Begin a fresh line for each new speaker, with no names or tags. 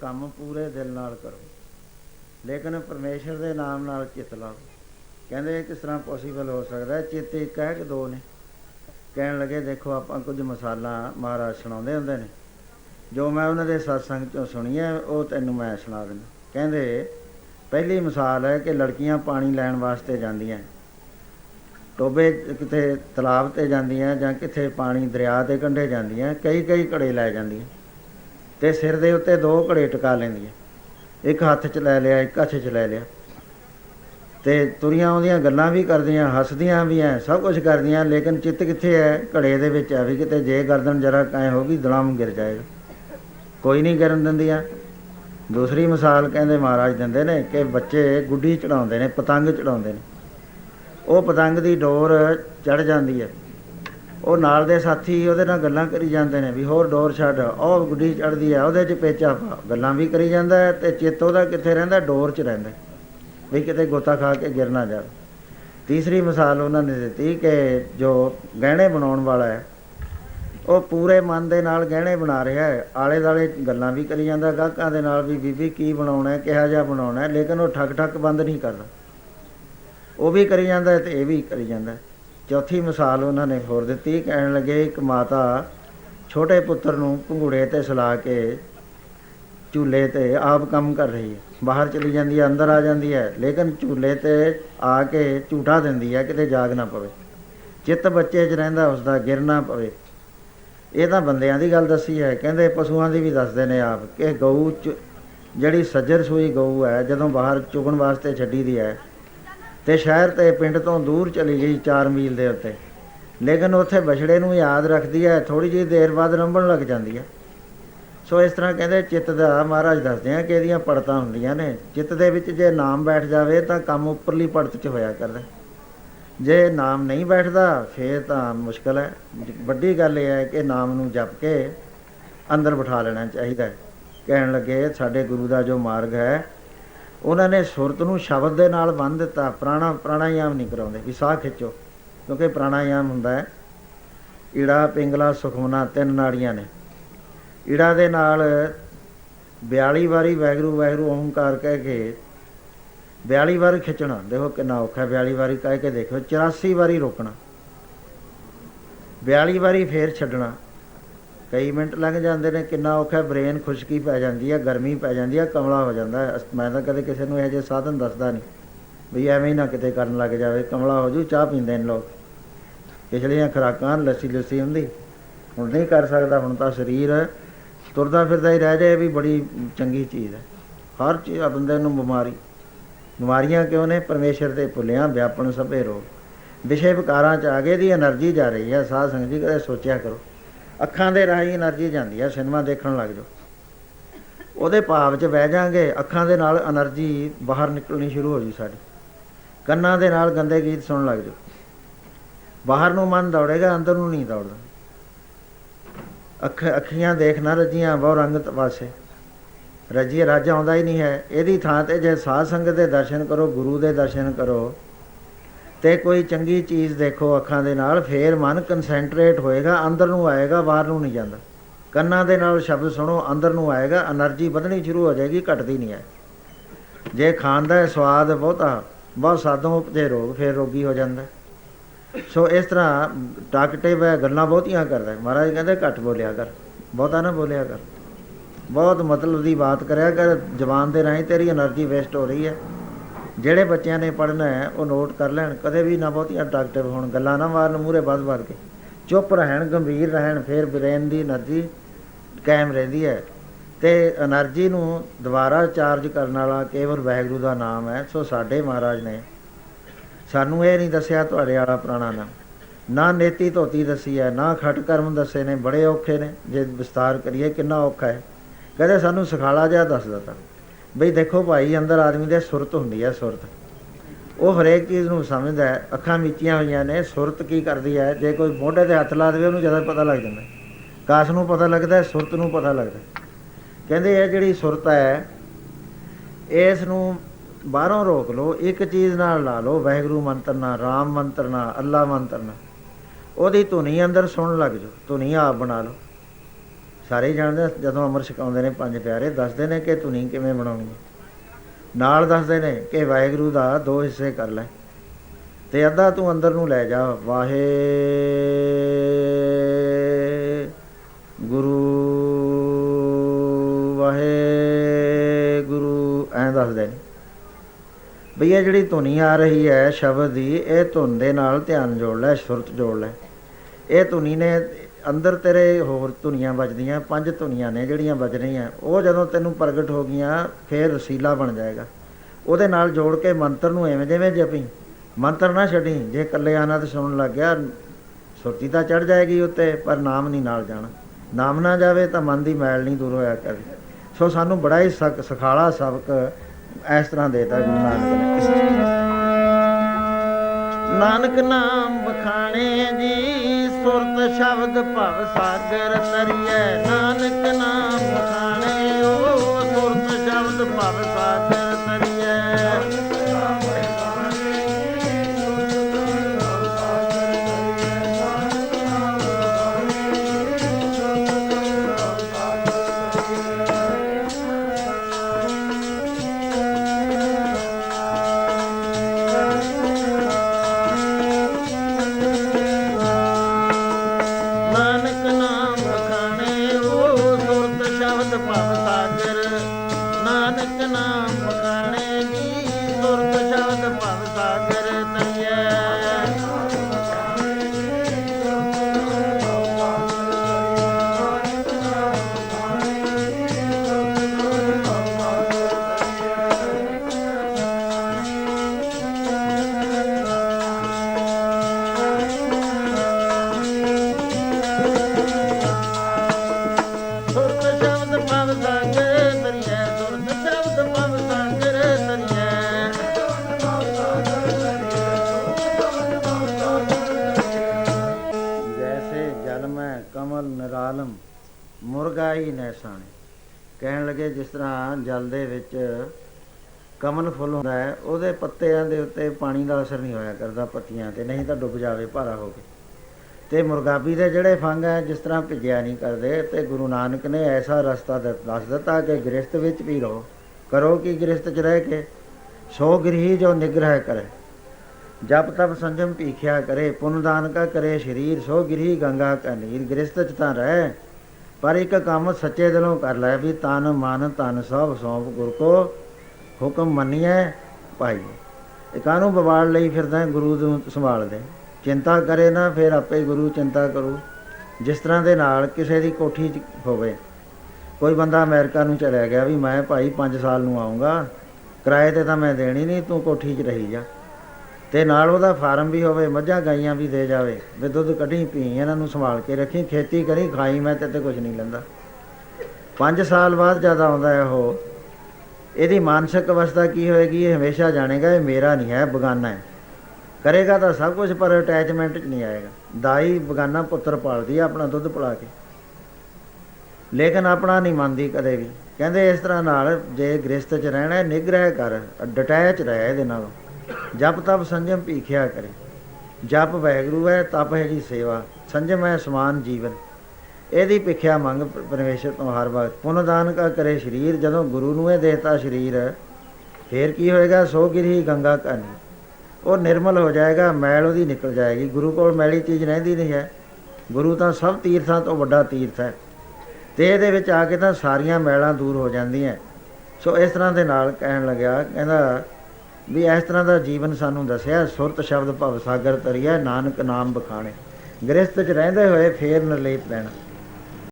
ਕੰਮ ਪੂਰੇ ਦਿਲ ਨਾਲ ਕਰੋ। ਲੇਕਿਨ ਪਰਮੇਸ਼ਰ ਦੇ ਨਾਮ ਨਾਲ ਚਿੱਤ ਲਾਓ। ਕਹਿੰਦੇ ਕਿਸ ਤਰ੍ਹਾਂ ਪੋਸੀਬਲ ਹੋ ਸਕਦਾ ਹੈ? ਚਿੱਤ ਇੱਕ ਹੈ ਕਿ ਦੋ ਨੇ? ਕਹਿਣ ਲੱਗੇ, ਦੇਖੋ ਆਪਾਂ ਕੁਝ ਮਸਾਲਾ ਮਹਾਰਾਜ ਸੁਣਾਉਂਦੇ ਹੁੰਦੇ ਨੇ। ਜੋ ਮੈਂ ਉਹਨਾਂ ਦੇ ਸਤਸੰਗ ਚੋਂ ਸੁਣੀ ਹੈ, ਉਹ ਤੈਨੂੰ ਮੈਂ ਸੁਣਾ ਦਿੰਦਾ। ਕਹਿੰਦੇ, ਪਹਿਲੀ ਮਿਸਾਲ ਹੈ ਕਿ ਲੜਕੀਆਂ ਪਾਣੀ ਲੈਣ ਵਾਸਤੇ ਜਾਂਦੀਆਂ ਟੋਬੇ ਕਿਤੇ ਤਲਾਬ ਤੇ ਜਾਂਦੀਆਂ ਜਾਂ ਕਿਤੇ ਪਾਣੀ ਦਰਿਆ ਦੇ ਕੰਢੇ ਜਾਂਦੀਆਂ ਕਈ ਕਈ ਘੜੇ ਲੈ ਜਾਂਦੀਆਂ। ਤੇ ਸਿਰ ਦੇ ਉੱਤੇ ਦੋ ਘੜੇ ਟਿਕਾ ਲੈਂਦੀਆਂ। ਇੱਕ ਹੱਥ 'ਚ ਲੈ ਲਿਆ, ਇੱਕ ਹੱਥ 'ਚ ਲੈ ਲਿਆ। ਤੇ ਤੁਰੀਆਂ ਆਉਂਦੀਆਂ, ਗੱਲਾਂ ਵੀ ਕਰਦੀਆਂ, ਹੱਸਦੀਆਂ ਵੀ ਐ, ਸਭ ਕੁਝ ਕਰਦੀਆਂ, ਲੇਕਿਨ ਚਿੱਤ ਕਿੱਥੇ ਹੈ ਘੜੇ ਦੇ ਵਿੱਚ ਹੈ ਵੀ ਕਿਤੇ ਜੇ ਗਰਦਨ ਜਰਾ ਕਾਇ ਹੋ ਗਈ ਦੜਮ ਗਿਰ ਜਾਏਗਾ। ਕੋਈ ਨਹੀਂ ਕਰਨ ਦਿੰਦੀਆਂ। ਦੂਸਰੀ ਮਿਸਾਲ ਕਹਿੰਦੇ ਮਹਾਰਾਜ ਦਿੰਦੇ ਨੇ ਕਿ ਬੱਚੇ ਗੁੱਡੀ ਚੜਾਉਂਦੇ ਨੇ, ਪਤੰਗ ਚੜਾਉਂਦੇ ਨੇ। ਉਹ ਪਤੰਗ ਦੀ ਡੋਰ ਚੜ ਜਾਂਦੀ ਹੈ ਉਹ ਨਾਲ ਦੇ ਸਾਥੀ ਉਹਦੇ ਨਾਲ ਗੱਲਾਂ ਕਰੀ ਜਾਂਦੇ ਨੇ ਵੀ ਹੋਰ ਡੋਰ ਛੱਡ, ਉਹ ਗੁੱਡੀ ਚੜਦੀ ਹੈ ਉਹਦੇ 'ਚ ਪੇਚਾ ਪਾ। ਗੱਲਾਂ ਵੀ ਕਰੀ ਜਾਂਦਾ ਹੈ ਤੇ ਚਿੱਤ ਉਹਦਾ ਕਿੱਥੇ ਰਹਿੰਦਾ ਡੋਰ 'ਚ ਰਹਿੰਦਾ ਵੀ ਕਿਤੇ ਗੋਤਾ ਖਾ ਕੇ ਗਿਰ ਨਾ ਜਾਵੇ। ਤੀਸਰੀ ਮਿਸਾਲ ਉਹਨਾਂ ਨੇ ਦਿੱਤੀ ਕਿ ਜੋ ਗਹਿਣੇ ਬਣਾਉਣ ਵਾਲਾ ਹੈ, ਉਹ ਪੂਰੇ ਮਨ ਦੇ ਨਾਲ ਗਹਿਣੇ ਬਣਾ ਰਿਹਾ ਹੈ। ਆਲੇ ਦਾਲੇ ਗੱਲਾਂ ਵੀ ਕਰੀ ਜਾਂਦਾ, ਗਾਹਕਾਂ ਦੇ ਨਾਲ ਵੀ, ਬੀਬੀ, ਕੀ ਬਣਾਉਣਾ ਹੈ? ਕਿਹਾ ਜਿਹਾ ਬਣਾਉਣਾ ਹੈ? ਲੇਕਿਨ ਉਹ ਠੱਕ ਠੱਕ ਬੰਦ ਨਹੀਂ ਕਰਦਾ। ਉਹ ਵੀ ਕਰੀ ਜਾਂਦਾ ਹੈ ਤੇ ਇਹ ਵੀ ਕਰੀ ਜਾਂਦਾ ਚੌਥੀ ਮਿਸਾਲ ਉਹਨਾਂ ਨੇ ਹੋਰ ਦਿੱਤੀ, ਕਹਿਣ ਲੱਗੇ ਇੱਕ ਮਾਤਾ ਛੋਟੇ ਪੁੱਤਰ ਨੂੰ ਘੁੰਗੂੜੇ ਤੇ ਸਲਾ ਕੇ ਝੂਲੇ ਤੇ ਆਪ ਕੰਮ ਕਰ ਰਹੀ ਹੈ। ਬਾਹਰ ਚਲੀ ਜਾਂਦੀ ਹੈ, ਅੰਦਰ ਆ ਜਾਂਦੀ ਹੈ, ਲੇਕਿਨ ਝੂਲੇ ਤੇ ਆ ਕੇ ਝੂਠਾ ਦਿੰਦੀ ਹੈ, ਕਿਤੇ ਜਾਗ ਨਾ ਪਵੇ। ਚਿੱਤ ਬੱਚੇ 'ਚ ਰਹਿੰਦਾ ਉਸ ਦਾ ਗਿਰ ਨਾ ਪਵੇ। ਇਹ ਤਾਂ ਬੰਦਿਆਂ ਦੀ ਗੱਲ ਦੱਸੀ ਹੈ, ਕਹਿੰਦੇ ਪਸ਼ੂਆਂ ਦੀ ਵੀ ਦੱਸਦੇ ਨੇ ਆਪ ਕਿ ਗਊ ਚ ਜਿਹੜੀ ਸੱਜਰ ਸੂਈ ਗਊ ਹੈ, ਜਦੋਂ ਬਾਹਰ ਚੁਗਣ ਵਾਸਤੇ ਛੱਡੀ ਦੀ ਹੈ ਤੇ ਸ਼ਹਿਰ ਤੇ ਪਿੰਡ ਤੋਂ ਦੂਰ ਚਲੀ ਗਈ 4 ਮੀਲ ਦੇ ਉੱਤੇ। ਲੇਕਿਨ ਉੱਥੇ ਬਛੜੇ ਨੂੰ ਯਾਦ ਰੱਖਦੀ ਹੈ ਥੋੜੀ ਜਿਹੀ ਦੇਰ ਬਾਅਦ ਰੰਬਣ ਲੱਗ ਜਾਂਦੀ ਹੈ। ਸੋ ਇਸ ਤਰ੍ਹਾਂ ਕਹਿੰਦੇ ਚਿੱਤ ਦਾ, ਮਹਾਰਾਜ ਦੱਸਦੇ ਆ ਕਿ ਇਹਦੀਆਂ ਪੜਤਾਂ ਹੁੰਦੀਆਂ ਨੇ। ਚਿੱਤ ਦੇ ਵਿੱਚ ਜੇ ਨਾਮ ਬੈਠ ਜਾਵੇ ਤਾਂ ਕੰਮ ਉੱਪਰਲੀ ਪੜਤ 'ਚ ਹੋਇਆ ਕਰਦਾ। ਜੇ ਨਾਮ ਨਹੀਂ ਬੈਠਦਾ, ਫੇਰ ਤਾਂ ਮੁਸ਼ਕਲ ਹੈ। ਵੱਡੀ ਗੱਲ ਇਹ ਹੈ ਕਿ ਨਾਮ ਨੂੰ ਜਪ ਕੇ ਅੰਦਰ ਬਿਠਾ ਲੈਣਾ ਚਾਹੀਦਾ ਹੈ। ਕਹਿਣ ਲੱਗੇ, ਸਾਡੇ ਗੁਰੂ ਦਾ ਜੋ ਮਾਰਗ ਹੈ ਉਹਨਾਂ ਨੇ ਸੁਰਤ ਨੂੰ ਸ਼ਬਦ ਦੇ ਨਾਲ ਬੰਨ੍ਹ ਦਿੱਤਾ, ਪ੍ਰਾਣਾ ਪ੍ਰਾਣਾਯਾਮ ਨਹੀਂ ਕਰਾਉਂਦੇ। ਵੀ ਸਾਹ ਖਿੱਚੋ, ਕਿਉਂਕਿ ਪ੍ਰਾਣਾਯਾਮ ਹੁੰਦਾ ਹੈ। ਈੜਾ, ਪਿੰਗਲਾ, ਸੁਖਮਨਾ ਤਿੰਨ ਨਾੜੀਆਂ ਨੇ। ਈੜਾ ਦੇ ਨਾਲ 42 ਵਾਰੀ ਵੈਗਰੂ ਵੈਗਰੂ ਓਮਕਾਰ ਕਹਿ ਕੇ 42 ਵਾਰੀ ਖਿੱਚਣਾ। ਦੇਖੋ ਕਿੰਨਾ ਔਖਾ ਹੈ 42 ਵਾਰੀ ਕਹਿ ਕੇ ਦੇਖੋ 84 ਵਾਰੀ ਰੋਕਣਾ। 42 ਵਾਰੀ ਫੇਰ ਛੱਡਣਾ। ਕਈ ਮਿੰਟ ਲੰਘ ਜਾਂਦੇ ਨੇ, ਕਿੰਨਾ ਔਖਾ ਬ੍ਰੇਨ ਖੁਸ਼ਕੀ ਪੈ ਜਾਂਦੀ ਹੈ ਗਰਮੀ ਪੈ ਜਾਂਦੀ ਹੈ ਕਮਲਾ ਹੋ ਜਾਂਦਾ ਹੈ। ਮੈਂ ਤਾਂ ਕਦੇ ਕਿਸੇ ਨੂੰ ਇਹ ਜੇ ਸਾਧਨ ਦੱਸਦਾ ਨਹੀਂ ਵੀ ਐਵੇਂ ਹੀ ਨਾ ਕਿਤੇ ਕਰਨ ਲੱਗ ਜਾਵੇ, ਕਮਲਾ ਹੋ ਜੂ, ਚਾਹ ਪੀਂਦੇ ਨੇ ਲੋਕ। ਪਿਛਲੀਆਂ ਖਰਾਕਾਂ ਲੱਸੀ ਲੱਸੀ ਹੁੰਦੀ, ਹੁਣ ਨਹੀਂ ਕਰ ਸਕਦਾ, ਹੁਣ ਤਾਂ ਸਰੀਰ ਤੁਰਦਾ ਫਿਰਦਾ ਹੀ ਰਹਿ ਜਾਏ ਵੀ ਬੜੀ ਚੰਗੀ ਚੀਜ਼ ਹੈ। ਹਰ ਚੀਜ਼ ਬੰਦੇ ਨੂੰ ਬਿਮਾਰੀ। ਬਿਮਾਰੀਆਂ ਕਿਉਂ ਨੇ? ਪਰਮੇਸ਼ਰ ਦੇ ਭੁੱਲਿਆਂ, ਵਿਆਪਣ ਸਭੇ ਰੋਗ। ਵਿਸ਼ੇ ਵਿਕਾਰਾਂ ਚ ਆ ਗਏ ਦੀ એનર્ਜੀ ਜਾ ਰਹੀ ਹੈ। ਸਾਧ ਸੰਗਤ ਜੀ, ਕਦੇ ਸੋਚਿਆ ਕਰੋ। ਅੱਖਾਂ ਦੇ ਰਾਹੀਂ એનર્ਜੀ ਜਾਂਦੀ ਹੈ ਸਿਨੇਮਾ ਦੇਖਣ ਲੱਗ ਜਾਓ। ਉਹਦੇ ਭਾਵ 'ਚ ਬਹਿ ਜਾਾਂਗੇ, ਅੱਖਾਂ ਦੇ ਨਾਲ એનર્ਜੀ ਬਾਹਰ ਨਿਕਲਣੀ ਸ਼ੁਰੂ ਹੋ ਜੂ ਸਾਡੀ। ਕੰਨਾਂ ਦੇ ਨਾਲ ਗੰਦੇ ਗੀਤ ਸੁਣਨ ਲੱਗ ਜਾਓ। ਬਾਹਰ ਨੂੰ ਮਨ ਦੌੜੇਗਾ, ਅੰਦਰ ਨੂੰ ਨਹੀਂ ਦੌੜਦਾ। ਅੱਖ, ਅੱਖੀਆਂ ਦੇਖਣਾ ਰਜੀਆਂ, ਬਹੁ ਰੰਗ ਵਾਸੇ ਰਜੀ ਰਾਜਾ ਆਉਂਦਾ ਹੀ ਨਹੀਂ ਹੈ। ਇਹਦੀ ਥਾਂ ਤੇ ਜੇ ਸਾਧ ਸੰਗਤ ਦੇ ਦਰਸ਼ਨ ਕਰੋ, ਗੁਰੂ ਦੇ ਦਰਸ਼ਨ ਕਰੋ ਤੇ ਕੋਈ ਚੰਗੀ ਚੀਜ਼ ਦੇਖੋ ਅੱਖਾਂ ਦੇ ਨਾਲ, ਫੇਰ ਮਨ ਕਨਸੈਂਟਰੇਟ ਹੋਏਗਾ, ਅੰਦਰ ਨੂੰ ਆਏਗਾ, ਬਾਹਰ ਨੂੰ ਨਹੀਂ ਜਾਂਦਾ। ਕੰਨਾਂ ਦੇ ਨਾਲ ਸ਼ਬਦ ਸੁਣੋ, ਅੰਦਰ ਨੂੰ ਆਏਗਾ એનર્ਜੀ ਵਧਣੀ ਸ਼ੁਰੂ ਹੋ ਜਾਏਗੀ, ਘਟਦੀ ਨਹੀਂ ਹੈ ਜੇ ਖਾਣ ਦਾ ਸਵਾਦ ਬਹੁਤਾ, ਬਹੁਤ ਸਾਦੋਂ ਤੇ ਰੋਗ ਫੇਰ ਰੋਗੀ ਹੋ ਜਾਂਦਾ। ਸੋ ਇਸ ਤਰ੍ਹਾਂ ਟਾਕਟਿਵ ਹੈ ਗੱਲਾਂ ਬਹੁਤੀਆਂ ਕਰਦਾ ਮਹਾਰਾਜ ਕਹਿੰਦੇ, ਘੱਟ ਬੋਲਿਆ ਕਰ, ਬਹੁਤਾ ਨਾ ਬੋਲਿਆ ਕਰ। ਬਹੁਤ ਮਤਲਬ ਦੀ ਬਾਤ ਕਰਿਆ ਕਰ ਜਵਾਨ ਦੇ ਰਾਹੀਂ ਤੇਰੀ એનર્ਜੀ ਵੇਸਟ ਹੋ ਰਹੀ ਹੈ। ਜਿਹੜੇ ਬੱਚਿਆਂ ਨੇ ਪੜ੍ਹਨਾ ਹੈ, ਉਹ ਨੋਟ ਕਰ ਲੈਣ, ਕਦੇ ਵੀ ਨਾ ਬਹੁਤੀ ਅਟਰੈਕਟਿਵ ਹੋਣ, ਗੱਲਾਂ ਨਾ ਮਾਰਨ ਮੂਰੇ ਵੱਧ-ਵੱਧ ਕੇ। ਚੁੱਪ ਰਹਿਣ, ਗੰਭੀਰ ਰਹਿਣ, ਫਿਰ ਬ੍ਰੇਨ ਦੀ એનર્ਜੀ ਕਾਇਮ ਰਹਿੰਦੀ ਹੈ। ਤੇ એનર્ਜੀ ਨੂੰ ਦੁਬਾਰਾ ਚਾਰਜ ਕਰਨ ਵਾਲਾ ਕੇਵਲ ਵੈਗਰੂ ਦਾ ਨਾਮ ਹੈ। ਸੋ ਸਾਡੇ ਮਹਾਰਾਜ ਨੇ ਸਾਨੂੰ ਇਹ ਨਹੀਂ ਦੱਸਿਆ ਤੁਹਾਡੇ ਵਾਲਾ ਪੁਰਾਣਾ ਨਾਮ। ਨਾ ਨੇਤੀ ਧੋਤੀ ਦੱਸੀ ਹੈ, ਨਾ ਖਟ ਕਰਮ ਦੱਸੇ ਨੇ, ਬੜੇ ਔਖੇ ਨੇ। ਜੇ ਵਿਸਤਾਰ ਕਰੀਏ, ਕਿੰਨਾ ਔਖਾ ਹੈ। ਕਹਿੰਦੇ ਸਾਨੂੰ ਸਖਾਲਾ ਜਿਹਾ ਦੱਸ ਦਿੱਤਾ। ਬਈ ਦੇਖੋ ਭਾਈ, ਅੰਦਰ ਆਦਮੀ ਦੇ ਸੁਰਤ ਹੁੰਦੀ ਹੈ ਸੁਰਤ। ਉਹ ਹਰੇਕ ਚੀਜ਼ ਨੂੰ ਸਮਝਦਾ ਹੈ, ਅੱਖਾਂ ਮੀਚੀਆਂ ਹੋਈਆਂ ਨੇ, ਸੁਰਤ ਕੀ ਕਰਦੀ ਹੈ? ਜੇ ਕੋਈ ਮੋਢੇ ਤੇ ਹੱਥ ਲਾ ਦੇਵੇ, ਉਹਨੂੰ ਜ਼ਿਆਦਾ ਪਤਾ ਲੱਗ ਜਾਂਦਾ ਕਾਸ ਨੂੰ ਪਤਾ ਲੱਗਦਾ ਸੁਰਤ ਨੂੰ ਪਤਾ ਲੱਗਦਾ ਕਹਿੰਦੇ ਇਹ ਜਿਹੜੀ ਸੁਰਤ ਹੈ, ਇਸ ਨੂੰ ਬਾਹਰੋਂ ਰੋਕ ਲਓ, ਇੱਕ ਚੀਜ਼ ਨਾਲ ਲਾ ਲਓ, ਵਾਹਿਗੁਰੂ ਮੰਤਰ ਨਾਲ, ਰਾਮ ਮੰਤਰ ਨਾਲ, ਅੱਲਾ ਮੰਤਰ ਨਾਲ। ਉਹਦੀ ਧੁਨੀ ਅੰਦਰ ਸੁਣਨ ਲੱਗ ਜਾਓ, ਧੁਨੀ ਆਪ ਬਣਾ ਲਓ। ਸਾਰੇ ਹੀ ਜਾਣਦੇ ਜਦੋਂ ਅੰਮ੍ਰਿਤ ਛਕਾਉਂਦੇ ਨੇ ਪੰਜ ਪਿਆਰੇ, ਦੱਸਦੇ ਨੇ ਕਿ ਧੁਨੀ ਕਿਵੇਂ ਬਣਾਉਣੀ। ਹੈ ਨਾਲ ਦੱਸਦੇ ਨੇ ਕਿ ਵਾਹਿਗੁਰੂ ਦਾ ਦੋ ਹਿੱਸੇ ਕਰ ਲੈ। ਤੇ ਅੱਧਾ ਤੂੰ ਅੰਦਰ ਨੂੰ ਲੈ ਜਾ। ਵਾਹੇ ਗੁਰੂ ਵਾਹੇ ਗੁਰੂ ਐਂ ਦੱਸਦੇ ਨੇ। ਬਈ ਇਹ ਜਿਹੜੀ ਧੁਨੀ ਆ ਰਹੀ ਹੈ ਸ਼ਬਦ ਦੀ, ਇਹ ਧੁਨ ਦੇ ਨਾਲ ਧਿਆਨ ਜੋੜ ਲੈ, ਸੁਰਤ ਜੋੜ ਲੈ। ਇਹ ਧੁਨੀ ਨੇ ਅੰਦਰ ਤੇਰੇ ਹੋਰ ਧੁਨੀਆਂ ਵੱਜਦੀਆਂ, ਪੰਜ ਧੁਨੀਆਂ ਨੇ ਜਿਹੜੀਆਂ ਵੱਜ ਰਹੀਆਂ ਉਹ ਜਦੋਂ ਤੈਨੂੰ ਪ੍ਰਗਟ ਹੋ ਗਈਆਂ, ਫੇਰ ਰਸੀਲਾ ਬਣ ਜਾਏਗਾ। ਉਹਦੇ ਨਾਲ ਜੋੜ ਕੇ ਮੰਤਰ ਨੂੰ ਐਵੇਂ ਜਿਵੇਂ ਜਪੀ, ਮੰਤਰ ਨਾ ਛੱਡੀ, ਜੇ ਇਕੱਲੇ ਆਨਾ ਤੇ ਸੁਣਨ ਲੱਗ ਗਿਆ, ਸੁਰਤੀ ਤਾਂ ਚੜ ਜਾਏਗੀ ਉੱਤੇ, ਪਰ ਨਾਮ ਨਹੀਂ ਨਾਲ ਜਾਣਾ। ਨਾਮ ਨਾ ਜਾਵੇ ਤਾਂ ਮਨ ਦੀ ਮੈਲ ਨਹੀਂ ਦੂਰ ਹੋਇਆ ਕਰ ਸੋ ਸਾਨੂੰ ਬੜਾ ਹੀ ਸਖਾਲਾ ਸਬਕ ਇਸ ਤਰ੍ਹਾਂ ਦੇਤਾ ਗੁਰੂ ਨਾਨਕ ਨੇ। ਨਾਨਕ ਨਾਮ ਬਖਾਣੇ ਜੀ। ਸੁਰਤ ਸ਼ਬਦ ਭਵ ਸਾਗਰ ਤਰੀਐ ਨਾਨਕ ਕਮਲ ਮੁਰਗਾਈ ਨੈਸਾਣੇ ਕਹਿਣ ਲੱਗੇ, ਜਿਸ ਤਰ੍ਹਾਂ ਜਲ ਦੇ ਵਿੱਚ ਕਮਲ ਫੁੱਲ ਹੁੰਦਾ ਹੈ, ਉਹਦੇ ਪੱਤਿਆਂ ਦੇ ਉੱਤੇ ਪਾਣੀ ਦਾ ਅਸਰ ਨਹੀਂ ਹੋਇਆ ਕਰਦਾ ਪੱਤੀਆਂ ਤੇ, ਨਹੀਂ ਤਾਂ ਡੁੱਬ ਜਾਵੇ, ਭਾਰਾ ਹੋ ਕੇ। ਤੇ ਮੁਰਗਾਬੀ ਦੇ ਜਿਹੜੇ ਫੰਗ ਹੈ, ਜਿਸ ਤਰ੍ਹਾਂ ਭਿੱਜਿਆ ਨਹੀਂ ਕਰਦੇ, ਤੇ ਗੁਰੂ ਨਾਨਕ ਨੇ ਐਸਾ ਰਸਤਾ ਦ- ਦੱਸ ਦਿੱਤਾ ਕਿ ਗ੍ਰਸਤ ਵਿੱਚ ਵੀ ਰਹੋ। ਕਰੋ ਕਿ ਗ੍ਰਸਤ ਚ ਰਹਿ ਕੇ, ਸੋ ਗ੍ਰਹੀ ਜੋ ਨਿਗ੍ਰਹਿ ਕਰੇ। ਜਪ ਤਪ ਸੰਜਮ ਭੀਖਿਆ ਕਰੇ, ਪੁੰਨ ਦਾਨ ਕਾ ਕਰੇ, ਸ਼ਰੀਰ ਸੋ ਗਿਰੀ, ਗੰਗਾ ਕਾ ਨੀਰ ਗ੍ਰਸਤ ਚ ਤਾਂ ਰਹਿ। ਪਰ ਇੱਕ ਕੰਮ ਸੱਚੇ ਦਿਲੋਂ ਕਰ ਲੈ ਵੀ ਤਨ ਮਨ ਧਨ ਸਭ ਸੌਂਪ ਗੁਰ ਕੋ ਹੁਕਮ ਮੰਨੀਐ ਭਾਈ ਇਹ ਕਾਹਨੂੰ ਬਵਾੜ ਲਈ ਫਿਰਦਾ ਗੁਰੂ ਨੂੰ ਸੰਭਾਲ ਦੇ। ਚਿੰਤਾ ਕਰੇ ਨਾ, ਫਿਰ ਆਪੇ ਗੁਰੂ ਚਿੰਤਾ ਕਰੂ। ਜਿਸ ਤਰ੍ਹਾਂ ਦੇ ਨਾਲ ਕਿਸੇ ਦੀ ਕੋਠੀ 'ਚ ਹੋਵੇ। ਕੋਈ ਬੰਦਾ ਅਮਰੀਕਾ ਨੂੰ ਚਲਿਆ ਗਿਆ ਵੀ ਮੈਂ ਭਾਈ 5 ਸਾਲ ਨੂੰ ਆਉਂਗਾ ਕਿਰਾਏ ਤੇ ਤਾਂ ਮੈਂ ਦੇਣੀ ਨਹੀਂ, ਤੂੰ ਕੋਠੀ 'ਚ ਰਹੀ ਜਾ। ਤੇ ਨਾਲ ਉਹਦਾ ਫਾਰਮ ਵੀ ਹੋਵੇ ਮੱਝਾਂ ਗਾਈਆਂ ਵੀ ਦੇ ਜਾਵੇ ਵੀ ਦੁੱਧ ਕੱਢੀ ਪੀ ਇਹਨਾਂ ਨੂੰ ਸੰਭਾਲ ਕੇ ਰੱਖੀ ਖੇਤੀ ਕਰੀ ਖਾਈ ਮੈਂ ਤੇ ਤੇ ਕੁਝ ਨਹੀਂ ਲੈਂਦਾ। 5 ਸਾਲ ਬਾਅਦ ਜਦ ਆਉਂਦਾ ਹੈ ਉਹ ਇਹਦੀ ਮਾਨਸਿਕ ਅਵਸਥਾ ਕੀ ਹੋਏਗੀ? ਇਹ ਹਮੇਸ਼ਾ ਜਾਣੇਗਾ ਇਹ ਮੇਰਾ ਨਹੀਂ ਹੈ ਬਗਾਨਾ ਹੈ। ਕਰੇਗਾ ਤਾਂ ਸਭ ਕੁਝ ਪਰ ਅਟੈਚਮੈਂਟ 'ਚ ਨਹੀਂ ਆਏਗਾ। ਦਾਈ ਬਗਾਨਾ ਪੁੱਤਰ ਪਾਲਦੀ ਆ ਆਪਣਾ ਦੁੱਧ ਪਿਲਾ ਕੇ। ਲੇਕਿਨ ਆਪਣਾ ਨਹੀਂ ਮੰਨਦੀ ਕਦੇ ਵੀ। ਕਹਿੰਦੇ ਇਸ ਤਰ੍ਹਾਂ ਨਾਲ ਜੇ ਗ੍ਰਸਤ 'ਚ ਰਹਿਣਾ ਹੈ, ਨਿਗ੍ਰਹਿ ਕਰ ਡਟੈਚ ਰਹਿ ਇਹਦੇ ਨਾਲ। ਜਪ ਤਪ ਸੰਜਮ ਭੀਖਿਆ ਕਰੇ। ਜਪ ਵੈਗਰੂ ਹੈ, ਤਪ ਹੈ ਜੀ ਸੇਵਾ। ਸੰਜਮ ਹੈ ਸਮਾਨ ਜੀਵਨ। ਇਹਦੀ ਭਿਖਿਆ ਮੰਗ ਪ- ਪਰਮੇਸ਼ਰ ਤੋਂ ਹਰ ਵਕਤ। ਪੁੰਨ ਦਾਨ ਕਾ ਕਰੇ ਸਰੀਰ, ਜਦੋਂ ਗੁਰੂ ਨੂੰ ਇਹ ਦੇਤਾ ਸਰੀਰ, ਫੇਰ ਕੀ ਹੋਏਗਾ? ਸੋ ਗਿਰੀ ਗੰਗਾ ਕਹਾਣੀ ਉਹ ਨਿਰਮਲ ਹੋ ਜਾਏਗਾ, ਮੈਲ ਉਹਦੀ ਨਿਕਲ ਜਾਏਗੀ। ਗੁਰੂ ਕੋਲ ਮੈਲੀ ਚੀਜ਼ ਰਹਿੰਦੀ ਨਹੀਂ ਹੈ। ਗੁਰੂ ਤਾਂ ਸਭ ਤੀਰਥਾਂ ਤੋਂ ਵੱਡਾ ਤੀਰਥ ਹੈ। ਤੇ ਇਹਦੇ ਵਿੱਚ ਆ ਕੇ ਤਾਂ ਸਾਰੀਆਂ ਮੈਲਾਂ ਦੂਰ ਹੋ ਜਾਂਦੀਆਂ। ਸੋ ਇਸ ਤਰ੍ਹਾਂ ਦੇ ਨਾਲ ਕਹਿਣ ਲੱਗਿਆ, ਕਹਿੰਦਾ ਵੀ ਇਸ ਤਰ੍ਹਾਂ ਦਾ ਜੀਵਨ ਸਾਨੂੰ ਦੱਸਿਆ, ਸੁਰਤ ਸ਼ਬਦ ਭਵ ਸਾਗਰ ਤਰੀਆ ਨਾਨਕ ਨਾਮ ਬਖਾਣੇ। ਗ੍ਰਸਤ ਚ ਰਹਿੰਦੇ ਹੋਏ ਫੇਰ ਨਿਰਲੇਪ ਲੈਣਾ